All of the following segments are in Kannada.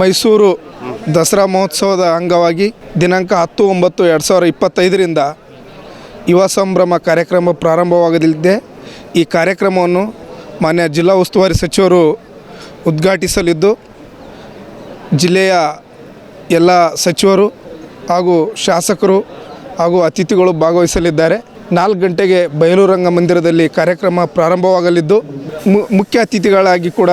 ಮೈಸೂರು ದಸರಾ ಮಹೋತ್ಸವದ ಅಂಗವಾಗಿ ದಿನಾಂಕ ಹತ್ತು ಒಂಬತ್ತು ಎರಡು ಸಾವಿರ ಇಪ್ಪತ್ತೈದರಿಂದ ಯುವ ಸಂಭ್ರಮ ಕಾರ್ಯಕ್ರಮ ಪ್ರಾರಂಭವಾಗಲಿದೆ. ಈ ಕಾರ್ಯಕ್ರಮವನ್ನು ಮಾನ್ಯ ಜಿಲ್ಲಾ ಉಸ್ತುವಾರಿ ಸಚಿವರು ಉದ್ಘಾಟಿಸಲಿದ್ದು ಜಿಲ್ಲೆಯ ಎಲ್ಲ ಸಚಿವರು ಹಾಗೂ ಶಾಸಕರು ಹಾಗೂ ಅತಿಥಿಗಳು ಭಾಗವಹಿಸಲಿದ್ದಾರೆ. ನಾಲ್ಕು ಗಂಟೆಗೆ ಬಯಲು ರಂಗ ಮಂದಿರದಲ್ಲಿ ಕಾರ್ಯಕ್ರಮ ಪ್ರಾರಂಭವಾಗಲಿದ್ದು ಮುಖ್ಯ ಅತಿಥಿಗಳಾಗಿ ಕೂಡ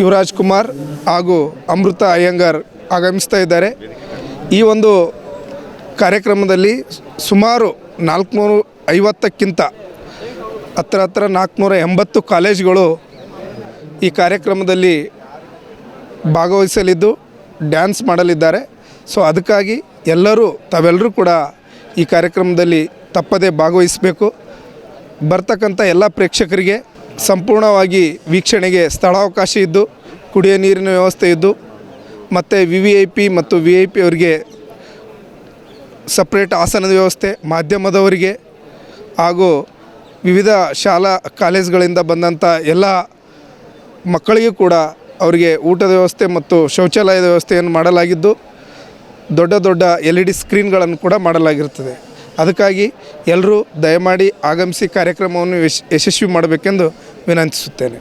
ಯುವರಾಜ್ ಕುಮಾರ್ ಹಾಗೂ ಅಮೃತ ಅಯ್ಯಂಗಾರ್ ಆಗಮಿಸ್ತಾ ಇದ್ದಾರೆ. ಈ ಒಂದು ಕಾರ್ಯಕ್ರಮದಲ್ಲಿ ಸುಮಾರು ನಾಲ್ಕುನೂರು ಐವತ್ತಕ್ಕಿಂತ ಹತ್ರ ಹತ್ರ ನಾಲ್ಕುನೂರ ಎಂಬತ್ತು ಕಾಲೇಜ್ಗಳು ಈ ಕಾರ್ಯಕ್ರಮದಲ್ಲಿ ಭಾಗವಹಿಸಲಿದ್ದು, ಡ್ಯಾನ್ಸ್ ಮಾಡಲಿದ್ದಾರೆ. ಸೊ, ಅದಕ್ಕಾಗಿ ಎಲ್ಲರೂ, ತಾವೆಲ್ಲರೂ ಕೂಡ ಈ ಕಾರ್ಯಕ್ರಮದಲ್ಲಿ ತಪ್ಪದೇ ಭಾಗವಹಿಸಬೇಕು. ಬರ್ತಕ್ಕಂಥ ಎಲ್ಲ ಪ್ರೇಕ್ಷಕರಿಗೆ ಸಂಪೂರ್ಣವಾಗಿ ವೀಕ್ಷಣೆಗೆ ಸ್ಥಳಾವಕಾಶ ಇದ್ದು, ಕುಡಿಯೋ ನೀರಿನ ವ್ಯವಸ್ಥೆ ಇದ್ದು, ಮತ್ತು ವಿ ವಿ ಐ ಪಿ ಮತ್ತು ವಿ ಐ ಪಿ ಅವರಿಗೆ ಸಪ್ರೇಟ್ ಆಸನದ ವ್ಯವಸ್ಥೆ, ಮಾಧ್ಯಮದವರಿಗೆ ಹಾಗೂ ವಿವಿಧ ಶಾಲಾ, ಕಾಲೇಜುಗಳಿಂದ ಬಂದಂಥ ಎಲ್ಲ ಮಕ್ಕಳಿಗೂ ಕೂಡ ಅವರಿಗೆ ಊಟದ ವ್ಯವಸ್ಥೆ ಮತ್ತು ಶೌಚಾಲಯದ ವ್ಯವಸ್ಥೆಯನ್ನು ಮಾಡಲಾಗಿದ್ದು, ದೊಡ್ಡ ದೊಡ್ಡ ಎಲ್ ಇ ಡಿ ಸ್ಕ್ರೀನ್ಗಳನ್ನು ಕೂಡ ಮಾಡಲಾಗಿರುತ್ತದೆ. ಅದಕ್ಕಾಗಿ ಎಲ್ಲರೂ ದಯಮಾಡಿ ಆಗಮಿಸಿ ಕಾರ್ಯಕ್ರಮವನ್ನು ಯಶ್, ಯಶಸ್ವಿ ಮಾಡಬೇಕೆಂದು ವಿನಂತಿಸುತ್ತೇನೆ.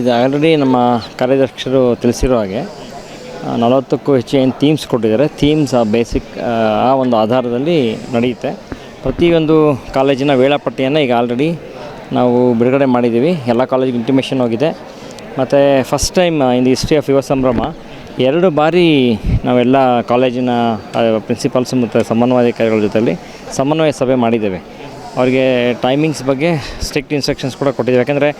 ಇದು ಆಲ್ರೆಡಿ ನಮ್ಮ ಕಾರ್ಯದರ್ಶರು ತಿಳಿಸಿರೋ ಹಾಗೆ ನಲವತ್ತಕ್ಕೂ ಹೆಚ್ಚು ಏನು ಥೀಮ್ಸ್ ಕೊಟ್ಟಿದ್ದಾರೆ. ಥೀಮ್ಸ್ ಆ ಬೇಸಿಕ್ ಆ ಒಂದು ಆಧಾರದಲ್ಲಿ ನಡೆಯುತ್ತೆ. ಪ್ರತಿಯೊಂದು ಕಾಲೇಜಿನ ವೇಳಾಪಟ್ಟಿಯನ್ನು ಈಗ ಆಲ್ರೆಡಿ ನಾವು ಬಿಡುಗಡೆ ಮಾಡಿದ್ದೀವಿ. ಎಲ್ಲ ಕಾಲೇಜಿಗೆ ಇಂಟಿಮೇಷನ್ ಹೋಗಿದೆ. ಮತ್ತು first time in the history of Yuva Sambhrama, ಎರಡು ಬಾರಿ ನಾವೆಲ್ಲ ಕಾಲೇಜಿನ ಪ್ರಿನ್ಸಿಪಾಲ್ಸ್ ಮತ್ತು ಸಮನ್ವಯಾಧಿಕಾರಿಗಳ ಜೊತೆಲಿ ಸಮನ್ವಯ ಸಭೆ ಮಾಡಿದ್ದೇವೆ. ಅವರಿಗೆ ಟೈಮಿಂಗ್ಸ್ ಬಗ್ಗೆ ಸ್ಟ್ರಿಕ್ಟ್ ಇನ್ಸ್ಟ್ರಕ್ಷನ್ಸ್ ಕೂಡ ಕೊಟ್ಟಿದ್ದೇವೆ. ಯಾಕೆಂದರೆ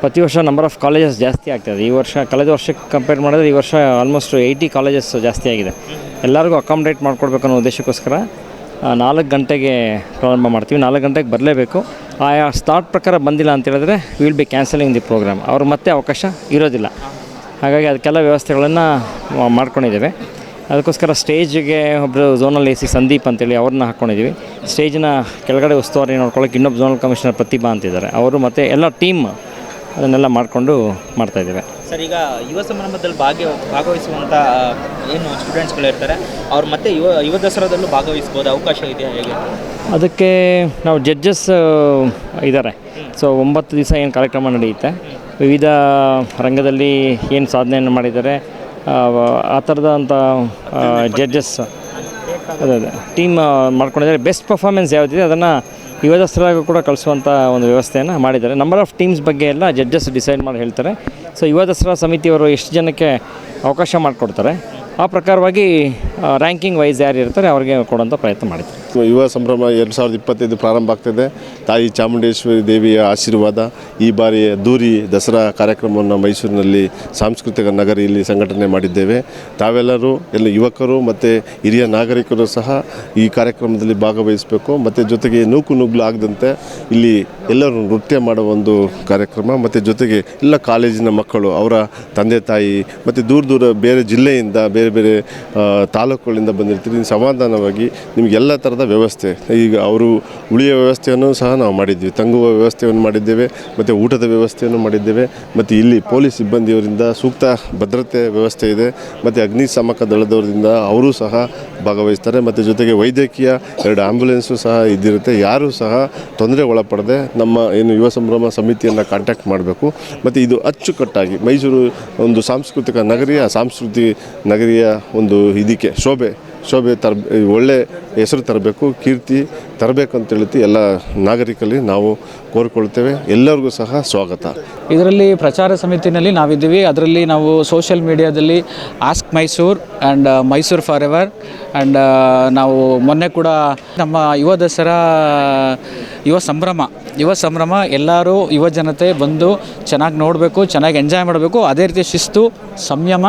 ಪ್ರತಿ ವರ್ಷ ನಂಬರ್ ಆಫ್ ಕಾಲೇಜಸ್ ಜಾಸ್ತಿ ಆಗ್ತಾಯಿದೆ ಈ ವರ್ಷ, ಕಳೆದ ವರ್ಷಕ್ಕೆ ಕಂಪೇರ್ ಮಾಡಿದ್ರೆ ಈ ವರ್ಷ ಆಲ್ಮೋಸ್ಟ್ ಏಯ್ಟಿ ಕಾಲೇಜಸ್ ಜಾಸ್ತಿ ಆಗಿದೆ. ಎಲ್ಲರಿಗೂ ಅಕಾಮಡೇಟ್ ಮಾಡ್ಕೊಡ್ಬೇಕು ಅನ್ನೋ ಉದ್ದೇಶಕ್ಕೋಸ್ಕರ ನಾಲ್ಕು ಗಂಟೆಗೆ ಪ್ರಾರಂಭ ಮಾಡ್ತೀವಿ. ನಾಲ್ಕು ಗಂಟೆಗೆ ಬರಲೇಬೇಕು. ಆಯಾ ಸ್ಟಾರ್ಟ್ ಪ್ರಕಾರ ಬಂದಿಲ್ಲ ಅಂತ ಹೇಳಿದ್ರೆ will be cancelling the program ಅವ್ರು ಮತ್ತೆ ಅವಕಾಶ ಇರೋದಿಲ್ಲ. ಹಾಗಾಗಿ ಅದಕ್ಕೆಲ್ಲ ವ್ಯವಸ್ಥೆಗಳನ್ನು ಮಾಡ್ಕೊಂಡಿದ್ದೇವೆ. ಅದಕ್ಕೋಸ್ಕರ ಸ್ಟೇಜಿಗೆ ಒಬ್ಬರು ಝೋನಲ್ ಎ ಸಿ ಸಂದೀಪ್ ಅಂತೇಳಿ ಅವ್ರನ್ನ ಹಾಕ್ಕೊಂಡಿದ್ದೀವಿ ಸ್ಟೇಜಿನ ಕೆಳಗಡೆ ಉಸ್ತುವಾರಿ ನೋಡ್ಕೊಳ್ಳೋಕೆ ಇನ್ನೊಬ್ಬ ಝೋನಲ್ ಕಮಿಷನರ್ ಪ್ರತಿಭಾ ಅಂತಿದ್ದಾರೆ. ಅವರು ಮತ್ತು ಎಲ್ಲ ಟೀಮ್ ಅದನ್ನೆಲ್ಲ ಮಾಡಿಕೊಂಡು ಮಾಡ್ತಾಯಿದ್ದೇವೆ ಸರ್ ಈಗ ಯುವ ಸಮಾರಂಭದಲ್ಲಿ ಭಾಗ್ಯ ಭಾಗವಹಿಸುವಂಥ ಏನು ಸ್ಟೂಡೆಂಟ್ಸ್ಗಳಿರ್ತಾರೆ ಅವ್ರು ಮತ್ತೆ ಯುವ ಯುವ ದಸರಾದಲ್ಲೂ ಭಾಗವಹಿಸ್ಬೋದು ಅವಕಾಶ ಇದೆಯಾ ಹೇಗೆ? ಅದಕ್ಕೆ ನಾವು ಜಡ್ಜಸ್ ಇದ್ದಾರೆ. ಸೊ ಒಂಬತ್ತು ದಿವಸ ಏನು ಕಾರ್ಯಕ್ರಮ ನಡೆಯುತ್ತೆ. ವಿವಿಧ ರಂಗದಲ್ಲಿ ಏನು ಸಾಧನೆಯನ್ನು ಮಾಡಿದ್ದಾರೆ. ಆ, ಥರದಂಥ ಜಡ್ಜಸ್ ಅದೇ ಅದೇ. ಟೀಮ್ ಮಾಡ್ಕೊಂಡಿದ್ದಾರೆ. ಬೆಸ್ಟ್ ಪರ್ಫಾರ್ಮೆನ್ಸ್ ಯಾವುದಿದೆ ಅದನ್ನು ಯುವದಸರಾಗೂ ಕೂಡ ಕಳಿಸುವಂಥ ಒಂದು ವ್ಯವಸ್ಥೆಯನ್ನು ಮಾಡಿದ್ದಾರೆ. ನಂಬರ್ ಆಫ್ ಟೀಮ್ಸ್ ಬಗ್ಗೆ ಎಲ್ಲ ಜಡ್ಜಸ್ ಡಿಸೈಡ್ ಮಾಡಿ ಹೇಳ್ತಾರೆ. ಸೊ ಯುವ ದಸರಾ ಸಮಿತಿಯವರು ಎಷ್ಟು ಜನಕ್ಕೆ ಅವಕಾಶ ಮಾಡಿಕೊಡ್ತಾರೆ? ಆ ಪ್ರಕಾರವಾಗಿ ರ್ಯಾಂಕಿಂಗ್ ವೈಸ್ ಯಾರು ಇರ್ತಾರೆ ಅವ್ರಿಗೆ ಕೊಡುವಂಥ ಪ್ರಯತ್ನ ಮಾಡಿದ್ದಾರೆ. ಯುವ ಸಂಭ್ರಮ ಎರಡು ಸಾವಿರದ ಇಪ್ಪತ್ತೈದು ಪ್ರಾರಂಭ ಆಗ್ತಿದೆ. ತಾಯಿ ಚಾಮುಂಡೇಶ್ವರಿ ದೇವಿಯ ಆಶೀರ್ವಾದ, ಈ ಬಾರಿ ದೂರಿ ದಸರಾ ಕಾರ್ಯಕ್ರಮವನ್ನು ಮೈಸೂರಿನಲ್ಲಿ ಸಾಂಸ್ಕೃತಿಕ ನಗರಿಯಲ್ಲಿ ಸಂಘಟನೆ ಮಾಡಿದ್ದೇವೆ. ತಾವೆಲ್ಲರೂ, ಎಲ್ಲ ಯುವಕರು ಮತ್ತು ಹಿರಿಯ ನಾಗರಿಕರು ಸಹ ಈ ಕಾರ್ಯಕ್ರಮದಲ್ಲಿ ಭಾಗವಹಿಸಬೇಕು. ಮತ್ತು ಜೊತೆಗೆ ನೂಕು ನುಗ್ಲು ಆಗದಂತೆ ಇಲ್ಲಿ ಎಲ್ಲರೂ ನೃತ್ಯ ಮಾಡುವ ಒಂದು ಕಾರ್ಯಕ್ರಮ, ಮತ್ತು ಜೊತೆಗೆ ಎಲ್ಲ ಕಾಲೇಜಿನ ಮಕ್ಕಳು, ಅವರ ತಂದೆ ತಾಯಿ, ಮತ್ತು ದೂರ ದೂರ ಬೇರೆ ಜಿಲ್ಲೆಯಿಂದ ಬೇರೆ ಬೇರೆ ಬೇರೆ ತಾಲೂಕುಗಳಿಂದ ಬಂದಿರ್ತೀರಿ ಸಮಾಧಾನವಾಗಿ ನಿಮಗೆಲ್ಲ ಥರದ ವ್ಯವಸ್ಥೆ. ಈಗ ಅವರು ಉಳಿಯ ವ್ಯವಸ್ಥೆಯನ್ನು ಸಹ ನಾವು ಮಾಡಿದ್ವಿ ತಂಗುವ ವ್ಯವಸ್ಥೆಯನ್ನು ಮಾಡಿದ್ದೇವೆ, ಮತ್ತು ಊಟದ ವ್ಯವಸ್ಥೆಯನ್ನು ಮಾಡಿದ್ದೇವೆ, ಮತ್ತು ಇಲ್ಲಿ ಪೊಲೀಸ್ ಸಿಬ್ಬಂದಿಯವರಿಂದ ಸೂಕ್ತ ಭದ್ರತೆ ವ್ಯವಸ್ಥೆ ಇದೆ, ಮತ್ತು ಅಗ್ನಿಶಾಮಕ ದಳದವರಿಂದ ಅವರೂ ಸಹ ಭಾಗವಹಿಸ್ತಾರೆ, ಮತ್ತು ಜೊತೆಗೆ ವೈದ್ಯಕೀಯ ಎರಡು ಆ್ಯಂಬುಲೆನ್ಸು ಸಹ ಇದ್ದಿರುತ್ತೆ. ಯಾರೂ ಸಹ ತೊಂದರೆ ಒಳಪಡದೆ ನಮ್ಮ ಏನು ಯುವ ಸಂಭ್ರಮ ಸಮಿತಿಯನ್ನು ಕಾಂಟ್ಯಾಕ್ಟ್ ಮಾಡಬೇಕು. ಮತ್ತು ಇದು ಅಚ್ಚುಕಟ್ಟಾಗಿ ಮೈಸೂರು ಒಂದು ಸಾಂಸ್ಕೃತಿಕ ನಗರಿಯ, ಸಾಂಸ್ಕೃತಿ ನಗರಿಯ ಒಂದು ಇದಕ್ಕೆ ಶೋಭೆ ಶೋಭೆ ತರ ಒಳ್ಳೆ ಹೆಸರು ತರಬೇಕು, ಕೀರ್ತಿ ತರಬೇಕು ಅಂತ ಹೇಳ್ತಿ ಎಲ್ಲ ನಾಗರಿಕರಲ್ಲಿ ನಾವು ಕೋರಿಕೊಳ್ತೇವೆ ಎಲ್ಲರಿಗೂ ಸಹ ಸ್ವಾಗತ. ಇದರಲ್ಲಿ ಪ್ರಚಾರ ಸಮಿತಿನಲ್ಲಿ ನಾವಿದ್ದೀವಿ. ಅದರಲ್ಲಿ ನಾವು ಸೋಷಿಯಲ್ ಮೀಡಿಯಾದಲ್ಲಿ ask Mysuru and Mysuru forever and ನಾವು ಮೊನ್ನೆ ಕೂಡ ನಮ್ಮ ಯುವ ದಸರಾ, ಯುವ ಸಂಭ್ರಮ ಯುವ ಸಂಭ್ರಮ, ಎಲ್ಲರೂ ಯುವ ಜನತೆ ಬಂದು ಚೆನ್ನಾಗಿ ನೋಡಬೇಕು, ಚೆನ್ನಾಗಿ ಎಂಜಾಯ್ ಮಾಡಬೇಕು. ಅದೇ ರೀತಿ ಶಿಸ್ತು, ಸಂಯಮ,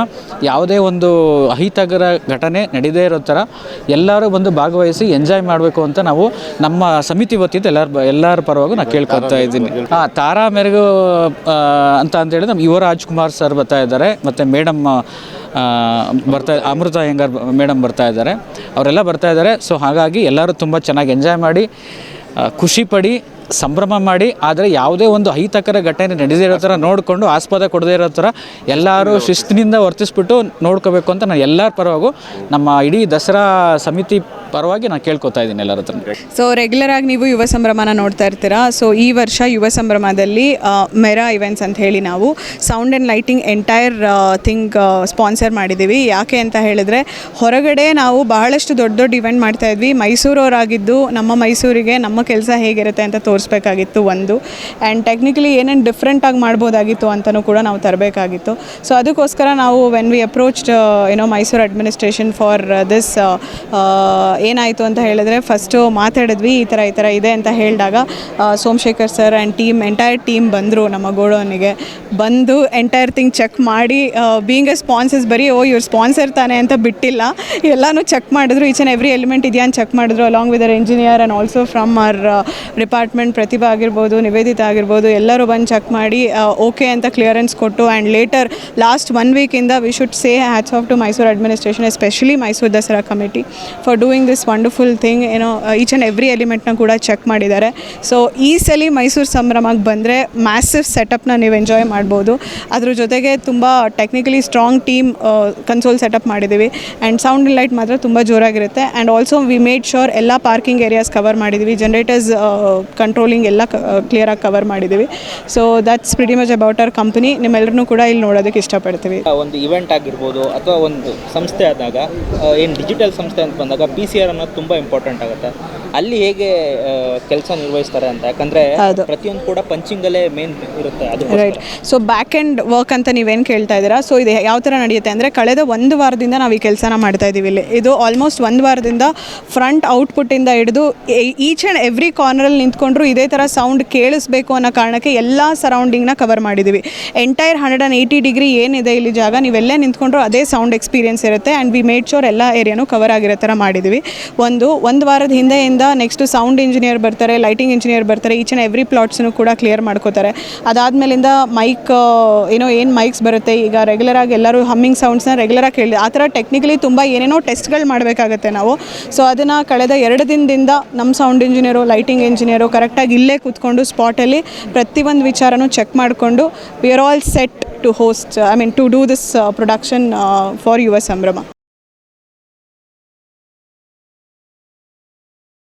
ಯಾವುದೇ ಒಂದು ಅಹಿತಕರ ಘಟನೆ ನಡೀದೇ ಇರೋ ಥರ ಎಲ್ಲರೂ ಬಂದು ಭಾಗವಹಿಸಿ ಎಂಜಾಯ್ ಮಾಡಬೇಕು ಅಂತ ನಾವು ನಮ್ಮ ಸಮಿತಿ ವತಿಯಿಂದ ಎಲ್ಲರ ಎಲ್ಲರ ಪರವಾಗಿ ನಾನು ಕೇಳ್ಕೊಳ್ತಾ ಇದ್ದೀನಿ. ಹಾಂ ತಾರಾ ಮೆರಗು ಅಂತ ಅಂತ ಹೇಳಿದ್ರೆ ನಮ್ಮ ಯುವ ರಾಜ್ಕುಮಾರ್ ಸರ್ ಬರ್ತಾ ಇದ್ದಾರೆ, ಮತ್ತು ಮೇಡಮ್ ಬರ್ತಾ, ಅಮೃತ ಹೆಂಗಾರ್ ಮೇಡಮ್ ಬರ್ತಾ ಇದ್ದಾರೆ. ಅವರೆಲ್ಲ ಬರ್ತಾ ಇದ್ದಾರೆ, ಸೊ ಹಾಗಾಗಿ ಎಲ್ಲರೂ ತುಂಬ ಚೆನ್ನಾಗಿ ಎಂಜಾಯ್ ಮಾಡಿ ಖುಷಿಪಡಿ ಖುಷಿ ಪಡಿ ಸಂಭ್ರಮ ಮಾಡಿ ಆದರೆ ಯಾವುದೇ ಒಂದು ಅಹಿತಕರ ಘಟನೆ ನಡೆದಿರೋ ಥರ ನೋಡಿಕೊಂಡು ಆಸ್ಪದ ಕೊಡದೇ ಇರೋ ಥರ ಎಲ್ಲರೂ ಶಿಸ್ತಿನಿಂದ ವರ್ತಿಸ್ಬಿಟ್ಟು ನೋಡ್ಕೋಬೇಕು ಅಂತ ನಾನು ಎಲ್ಲರ ಪರವಾಗೂ ನಮ್ಮ ಇಡೀ ದಸರಾ ಸಮಿತಿ ಪರವಾಗಿ ನಾನು ಕೇಳ್ಕೊತಾ ಇದ್ದೀನಿ ಎಲ್ಲರ ಹತ್ರ ಸೊ ರೆಗ್ಯುಲರ್ ಆಗಿ ನೀವು ಯುವ ಸಂಭ್ರಮನ ನೋಡ್ತಾ ಇರ್ತೀರಾ? ಸೊ ಈ ವರ್ಷ ಯುವ ಸಂಭ್ರಮದಲ್ಲಿ ಮೆರಾ ಇವೆಂಟ್ಸ್ ಅಂತ ಹೇಳಿ ನಾವು sound and lighting entire thing sponsor ಮಾಡಿದ್ದೀವಿ. ಯಾಕೆ ಅಂತ ಹೇಳಿದ್ರೆ ಹೊರಗಡೆ ನಾವು ಬಹಳಷ್ಟು ದೊಡ್ಡ ದೊಡ್ಡ ಇವೆಂಟ್ ಮಾಡ್ತಾ ಇದ್ವಿ. ಮೈಸೂರವರಾಗಿದ್ದು ನಮ್ಮ ಮೈಸೂರಿಗೆ ನಮ್ಮ ಕೆಲಸ ಹೇಗಿರುತ್ತೆ ಅಂತ ತೋರಿಸ್ಬೇಕಾಗಿತ್ತು ಒಂದು. ಆ್ಯಂಡ್ ಟೆಕ್ನಿಕಲಿ ಏನೇನು ಡಿಫ್ರೆಂಟಾಗಿ ಮಾಡ್ಬೋದಾಗಿತ್ತು ಅಂತಲೂ ಕೂಡ ನಾವು ತರಬೇಕಾಗಿತ್ತು. ಸೊ ಅದಕ್ಕೋಸ್ಕರ ನಾವು ವೆನ್ ವಿ ಅಪ್ರೋಚ್ಡ್ ಏನೋ ಮೈಸೂರು ಅಡ್ಮಿನಿಸ್ಟ್ರೇಷನ್ ಫಾರ್ ದಿಸ್ ಏನಾಯಿತು ಅಂತ ಹೇಳಿದ್ರೆ ಫಸ್ಟು ಮಾತಾಡಿದ್ವಿ, ಈ ಥರ ಈ ಥರ ಇದೆ ಅಂತ ಹೇಳಿದಾಗ Somashekar sir and team entire team ಬಂದರು ನಮ್ಮ ಗೋಡೋನಿಗೆ ಬಂದು ಎಂಟೈರ್ ಥಿಂಗ್ ಚೆಕ್ ಮಾಡಿ ಬೀಯಿಂಗ್ ಎ ಸ್ಪಾನ್ಸರ್ಸ್ ಬರೀ, ಓ, ಇವ್ರು ಸ್ಪಾನ್ಸರ್ ತಾನೆ ಅಂತ ಬಿಟ್ಟಿಲ್ಲ. ಎಲ್ಲಾನು ಚೆಕ್ ಮಾಡಿದ್ರು. ಈಚ್ ಆ್ಯಂಡ್ ಎವ್ರಿ ಎಲಿಮೆಂಟ್ ಇದೆಯಾ ಅಂತ ಚೆಕ್ ಮಾಡಿದ್ರು along with our engineer and also from our department Pratibha ಆಗಿರ್ಬೋದು, ನಿವೇದಿತ ಆಗಿರ್ಬೋದು, ಎಲ್ಲರೂ ಬಂದು ಚೆಕ್ ಮಾಡಿ ಓಕೆ ಅಂತ ಕ್ಲಿಯರೆನ್ಸ್ ಕೊಟ್ಟು and later last one ವೀಕಿಂದ we should say hats off to Mysuru administration especially Mysuru Dasara committee for doing this wonderful thing ಏನೋ ಈಚ್ ಆ್ಯಂಡ್ ಎವ್ರಿ ಎಲಿಮೆಂಟ್ನ ಕೂಡ ಚೆಕ್ ಮಾಡಿದ್ದಾರೆ. ಸೊ ಈ ಸಲ ಮೈಸೂರು ಸಂಭ್ರಮಕ್ಕೆ ಬಂದರೆ ಮ್ಯಾಸಿವ್ ಸೆಟಪ್ನ ನೀವು ಎಂಜಾಯ್ ಮಾಡ್ಬೋದು. ಅದ್ರ ಜೊತೆಗೆ ತುಂಬ technically strong team console setup ಮಾಡಿದ್ದೀವಿ. ಆ್ಯಂಡ್ ಸೌಂಡ್ ಲೈಟ್ ಮಾತ್ರ ತುಂಬ ಜೋರಾಗಿರುತ್ತೆ. And also we made sure ಎಲ್ಲ ಪಾರ್ಕಿಂಗ್ ಏರಿಯಾಸ್ ಕವರ್ ಮಾಡಿದ್ದೀವಿ. ಜನರೇಟರ್ಸ್ ಕಂಟ್ರೋಲಿಂಗ್ ಎಲ್ಲ ಕ್ಲಿಯರಾಗಿ ಕವರ್ ಮಾಡಿದ್ದೀವಿ. So that's pretty much about our company ನಿಮ್ಮೆಲ್ಲರೂ ಕೂಡ ಇಲ್ಲಿ ನೋಡೋದಕ್ಕೆ ಇಷ್ಟಪಡ್ತೀವಿ. ಒಂದು ಇವೆಂಟ್ ಆಗಿರ್ಬೋದು ಅಥವಾ ಒಂದು ಸಂಸ್ಥೆ ಆದಾಗ ಏನು ಡಿಜಿಟಲ್ ಸಂಸ್ಥೆ ಅಂತ ಬಂದಾಗ ಪಿ ಸಿ ಆರ್ ಅನ್ನೋದು ತುಂಬ ಇಂಪಾರ್ಟೆಂಟ್ ಆಗುತ್ತೆ. ಅಲ್ಲಿ ಹೇಗೆ ಕೆಲಸ ನಿರ್ವಹಿಸ್ತಾರೆ ಅಂತ. ಯಾಕಂದರೆ. ಪ್ರತಿಯೊಂದು ಕೂಡ ಪಂಚಿಂಗಲ್ಲೇ ಮೇನ್ ಇರುತ್ತೆ ಅದು right so back and work ಅಂತ ನೀವೇನು ಕೇಳ್ತಾ ಇದ್ದೀರಾ? ಸೊ ಇದು ಯಾವ ಥರ ನಡೆಯುತ್ತೆ ಅಂದರೆ ಕಳೆದ ಒಂದು ವಾರದಿಂದ ನಾವು ಈ ಕೆಲಸನ ಮಾಡ್ತಾ ಇದ್ದೀವಿ ಇಲ್ಲಿ. ಇದು ಆಲ್ಮೋಸ್ಟ್ ಒಂದು ವಾರದಿಂದ ಫ್ರಂಟ್ ಔಟ್ಪುಟ್ಟಿಂದ ಹಿಡಿದು ಈಚ್ ಆ್ಯಂಡ್ ಎವ್ರಿ ಕಾರ್ನರಲ್ಲಿ ನಿಂತ್ಕೊಂಡ್ರು ಇದೇ ಥರ ಸೌಂಡ್ ಕೇಳಿಸ್ಬೇಕು ಅನ್ನೋ ಕಾರಣಕ್ಕೆ ಎಲ್ಲ ಸರೌಂಡಿಂಗ್ನ ಕವರ್ ಮಾಡಿದ್ದೀವಿ entire hundred and eighty degree ಏನಿದೆ ಇಲ್ಲಿ ಜಾಗ, ನೀವೆಲ್ಲೇ ನಿಂತ್ಕೊಂಡ್ರು ಅದೇ ಸೌಂಡ್ ಎಕ್ಸ್ಪೀರಿಯೆನ್ಸ್ ಇರುತ್ತೆ ಆ್ಯಂಡ್ ವಿ ಮೇಡ್ ಶೋರ್ ಎಲ್ಲ ಏರಿಯಾನು ಕವರ್ ಆಗಿರೋ ಥರ ಮಾಡಿದ್ದೀವಿ ಒಂದು ಒಂದು ವಾರದ ಹಿಂದೆಯಿಂದ ನೆಕ್ಸ್ಟ್ ಸೌಂಡ್ ಇಂಜಿನಿಯರ್ ಬರ್ತಾರೆ ಲೈಟಿಂಗ್ ಇಂಜಿನಿಯರ್ ಬರ್ತಾರೆ ಈಚ್ ಆ್ಯಂಡ್ ಎವ್ರಿ ಪ್ಲಾಟ್ಸ್ನು ಕೂಡ ಕ್ಲಿಯರ್ ಮಾಡ್ಕೋತಾರೆ. ಅದಾದಮೇಲಿಂದ ಮೈಕ್ ಏನೋ ಏನು ಮೈಕ್ಸ್ ಬರುತ್ತೆ, ಈಗ ರೆಗ್ಯುಲರ್ ಆಗಿ ಎಲ್ಲರೂ ಹಮ್ಮಿಂಗ್ ಸೌಂಡ್ಸ್ನ ರೆಗ್ಯುಲರಾಗಿ ಕೇಳಿ ಆ ಥರ ಟೆಕ್ನಿಕಲಿ ತುಂಬ ಏನೇನೋ ಟೆಸ್ಟ್ಗಳು ಮಾಡಬೇಕಾಗತ್ತೆ ನಾವು. ಸೊ ಅದನ್ನು ಕಳೆದ ಎರಡು ದಿನದಿಂದ ನಮ್ಮ ಸೌಂಡ್ ಇಂಜಿನಿಯರು ಲೈಟಿಂಗ್ ಇಂಜಿನಿಯರು ಕರೆಕ್ಟಾಗಿ ಇಲ್ಲೇ ಕೂತ್ಕೊಂಡು ಸ್ಪಾಟಲ್ಲಿ ಪ್ರತಿಯೊಂದು ವಿಚಾರನೂ ಚೆಕ್ ಮಾಡಿಕೊಂಡು we are all set to host I mean to do this production for Yuva Sambhrama.